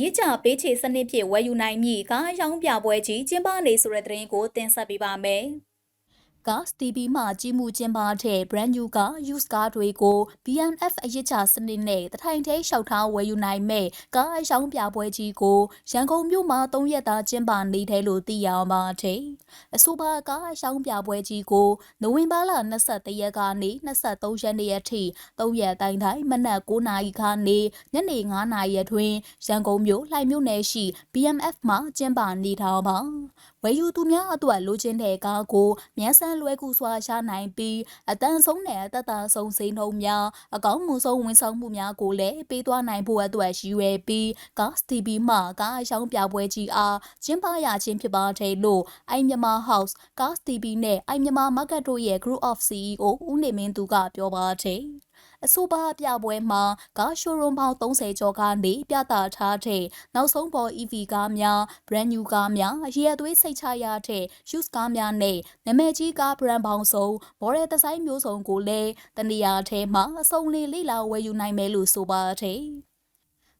ရေးကြပေးချေစနစ်ဖြင့်ဝယ်ယူနိုင်မည့်ကားရောင်းပြပွဲကြီးကျင်းပနေဆိုတဲ့သတင်းကိုတင်ဆက်ပေးပါမယ်။ ကား TV မှကြီးမှုကျင်းပတဲ့ brand new က use ကားတွေကို BMF အရစ်ချစနစ်နဲ့တထိုင်ထဲလျှောက်ထားဝယ်ယူနိုင်မဲ့ကားအရောင်းပြပွဲကြီးကိုရန်ကုန်မြို့မှာ၃ရက်သားကျင်းပနေတယ်လို့သိရပါတယ်။အဆိုပါကားအရောင်းပြပွဲကြီးကိုနိုဝင်ဘာလ23ရက်ကနေ23ရက်နေ့အထိ၃ရက်တိုင်းတိုင်းမနက်9:00နာရီခါနေညနေ9:00နာရီအတွင်းရန်ကုန်မြို့လှိုင်မြို့နယ်ရှိ BMF မှာကျင်းပနေတာပါ။ဝယ်ယူသူများအတွက်လိုချင်တဲ့ကားကိုမြန်ဆန်လွယ်ကူစွာရနိုင်ပြီးအတန်ဆုံးနဲ့အသက်သာဆုံးစိန်ထုံးများအကောင်းမှုဆုံးဝန်ဆောင်မှုများကိုလည်းပေးသွားနိုင်ဖို့အတွက်ရည်ရွယ်ပြီး Gas TV မှကားအရောင်းပြပွဲကြီးအားကျင်းပရခြင်းဖြစ်ပါတယ်လို့အိုင်မြန်မာ House Gas TV နဲ့အိုင်မြန်မာ Market တို့ရဲ့ Group of CEO ဦးနေမင်းသူကပြောပါတယ်။ အဆိုပါပြပွဲမှာကားရှိုးရုံပေါင်း30ကျော်ကနေပြသထားတဲ့နောက်ဆုံးပေါ် EV ကားများ brand new ကားများရေအသွေးစိတ်ချရတဲ့ used ကားများနဲ့နာမည်ကြီးကား brand ပေါင်းစုံ model ဒီဇိုင်းမျိုးစုံကိုလည်းတနေရာထဲမှာအစုံလေးလိလာဝယ်ယူနိုင်မယ်လို့ဆိုပါတယ်။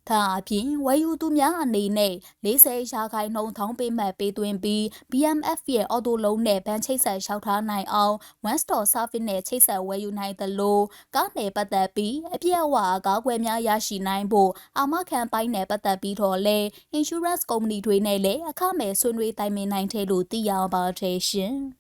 ဒါအပြင်ဝယ်ယူသူများအနေနဲ့40ရာခိုင်နှုန်းထောင်းပေးမှတ်ပေးသွင်းပြီး BMF ရဲ့အော်တိုလုံးနဲ့ဗန်ချိတ်ဆက်လျှောက်ထားနိုင်အောင် one store service နဲ့ချိတ်ဆက်ဝယ်ယူနိုင်သလိုကားနယ်ပတ်သက်ပြီးအပြည့်အဝအကားကွယ်များရရှိနိုင်ဖို့အာမခံပိုင်းနယ်ပတ်သက်ပြီးတော့လဲ insurance company တွေနဲ့လည်းအခမဲ့ဆွေးနွေးတိုင်ပင်နိုင်တယ်လို့သိရပါတယ်ရှင်။